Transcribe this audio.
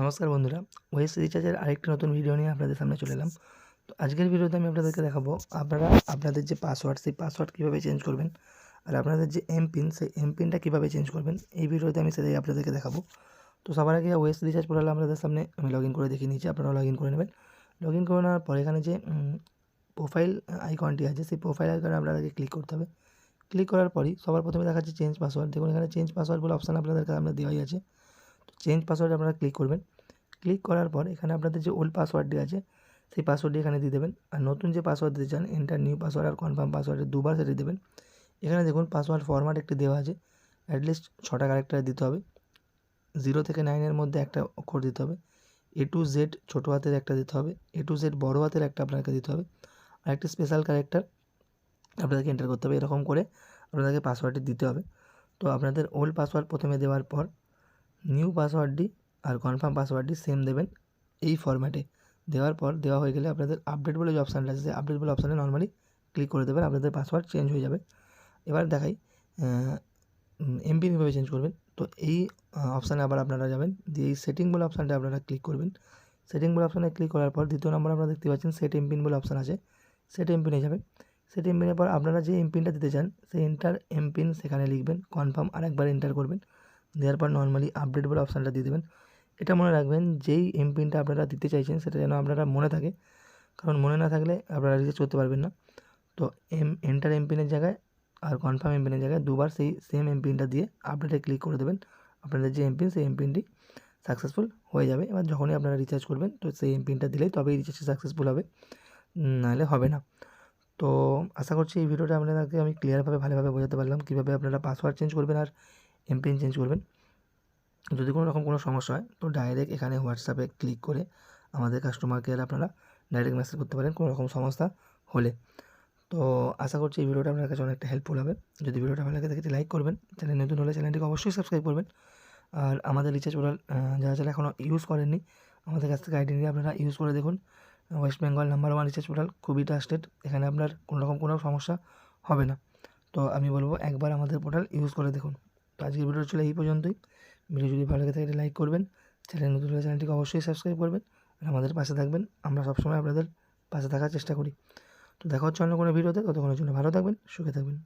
নমস্কার বন্ধুরা, ওয়েস রিচার্জের আরেকটি নতুন ভিডিও নিয়ে আপনাদের সামনে চলে এলাম। তো আজকের ভিডিওতে আমি আপনাদেরকে দেখাবো, আপনারা আপনাদের যে পাসওয়ার্ড সেই পাসওয়ার্ড কীভাবে চেঞ্জ করবেন আর আপনাদের যে এম পিন সেই এম পিনটা কীভাবে চেঞ্জ করবেন, এই ভিডিওতে আমি সেটাই আপনাদেরকে দেখাবো। তো সবার আগে ওয়েস রিচার্জ পোর্টালে আপনাদের সামনে আমি লগ করে দেখিয়ে নিয়েছি, আপনারাও লগ করে নেবেন। লগ ইন করে নেওয়ার পর এখানে যে প্রোফাইল আইকনটি আছে, সেই প্রোফাইল আইকনে আপনাদেরকে ক্লিক করতে হবে। ক্লিক করার পরই সবার প্রথমে দেখাচ্ছে চেঞ্জ পাসওয়ার্ড দেখুন এখানে চেঞ্জ পাসওয়ার্ড বলে অপশান আপনাদের সামনে দেওয়াই আছে। চেঞ্জ পাসওয়ার্ড আপনারা ক্লিক করবেন। ক্লিক করার পর এখানে আপনাদের যে ওল্ড পাসওয়ার্ডটি আছে, সেই পাসওয়ার্ডটি এখানে দিয়ে দেবেন। আর নতুন যে পাসওয়ার্ড দিতে চান এন্টার নিউ পাসওয়ার্ড আর কনফার্ম পাসওয়ার্ডে দুবার সেটি দেবেন। এখানে দেখুন পাসওয়ার্ড ফরম্যাট একটি দেওয়া আছে। অ্যাটলিস্ট ছটা ক্যারেক্টার দিতে হবে। জিরো থেকে নাইনের মধ্যে একটা অক্ষর দিতে হবে। এ টু জেড ছোটো হাতের একটা দিতে হবে। এ টু জেড বড়ো হাতের একটা আপনাকে দিতে হবে। আর একটি স্পেশাল ক্যারেক্টার আপনাদেরকে এন্টার করতে হবে। এরকম করে আপনাদেরকে পাসওয়ার্ডটি দিতে হবে। তো আপনাদের ওল্ড পাসওয়ার্ড প্রথমে দেওয়ার পর নিউ পাসওয়ার্ডটি আর কনফার্ম পাসওয়ার্ডটি সেম দেবেন এই ফরম্যাটে দেওয়ার পর দেওয়া হয়ে গেলে আপনাদের আপডেট বলে যে অপশানটা আছে আপডেট বলে অপশানে নর্মালি ক্লিক করে দেবেন, আপনাদের পাসওয়ার্ড চেঞ্জ হয়ে যাবে। এবার দেখাই এমপিন কীভাবে চেঞ্জ করবেন? তো এই অপশানে আবার আপনারা যাবেন, দিয়ে এই সেটিং বলে অপশানটা আপনারা ক্লিক করবেন। সেটিং বলে অপশানে ক্লিক করার পর দ্বিতীয় নম্বর আপনারা দেখতে পাচ্ছেন সেট এমপিন বলে অপশান আছে। সেট এমপিনে যাবেন। সেট এমপিনের পর আপনারা যে এমপিনটা দিতে চান, সেই এন্টার এমপিন সেখানে লিখবেন কনফার্ম আরেকবার এন্টার করবেন। দেওয়ার পর নর্মালি আপডেট বলে অপশানটা দিয়ে দেবেন। এটা মনে রাখবেন, যেই এমপিনটা আপনারা দিতে চাইছেন, সেটা যেন আপনারা মনে থাকে। কারণ মনে না থাকলে আপনারা রিচার্জ করতে পারবেন না। তো এম এন্টার এমপিনের জায়গায় আর কনফার্ম এমপিনের জায়গায় দুবার সেই সেম এমপিনটা দিয়ে আপডেটে ক্লিক করে দেবেন। আপনাদের যে এমপিন সেই এমপিনটি সাকসেসফুল হয়ে যাবে। এবার যখনই আপনারা রিচার্জ করবেন, তো সেই এমপিনটা দিলেই তবেই রিচার্জটা সাকসেসফুল হবে। নাহলে হবে না। তো আশা করছি এই ভিডিওটা আপনাদেরকে আমি ক্লিয়ারভাবে ভালোভাবে বোঝাতে পারলাম। কীভাবে আপনারা পাসওয়ার্ড চেঞ্জ করবেন আর এমপিন চেঞ্জ করবেন। যদি কোনো রকম কোনো সমস্যা হয়, তো ডাইরেক্ট এখানে হোয়াটসঅ্যাপে ক্লিক করে আমাদের কাস্টমার কেয়ার আপনারা ডাইরেক্ট মেসেজ করতে পারেন কোনো রকম সমস্যা হলে। তো আশা করছি এই ভিডিওটা আপনার কাছে অনেকটা হেল্পফুল হবে। যদি ভিডিওটা ভালো লাগে তাকে লাইক করবেন, চ্যানেল নতুন হলে চ্যানেলটিকে অবশ্যই সাবস্ক্রাইব করবেন। আর আমাদের রিচার্জ ওরাল যারা যারা এখনও ইউজ করেননি, আমাদের কাছ থেকে আইডি নিয়ে আপনারা ইউজ করে দেখুন। West Bengal number one recharge portal খুবই ট্রাস্টেড এখানে আপনার কোনো রকম কোনো সমস্যা হবে না। তো আমি বলব একবার আমাদের পোর্টাল ইউজ করে দেখুন। তো আজকের ভিডিও ছিল এই পর্যন্তই। ভিডিও যদি ভালো লাগে থাকে লাইক করবেন। চ্যানেল নতুন হলে চ্যানেলটিকে অবশ্যই সাবস্ক্রাইব করবেন। আর আমাদের পাশে থাকবেন। আমরা সবসময় আপনাদের পাশে থাকার চেষ্টা করি। তো দেখা হচ্ছে অন্য কোনো ভিডিওতে। ততক্ষণের জন্য ভালো থাকবেন, সুখে থাকবেন।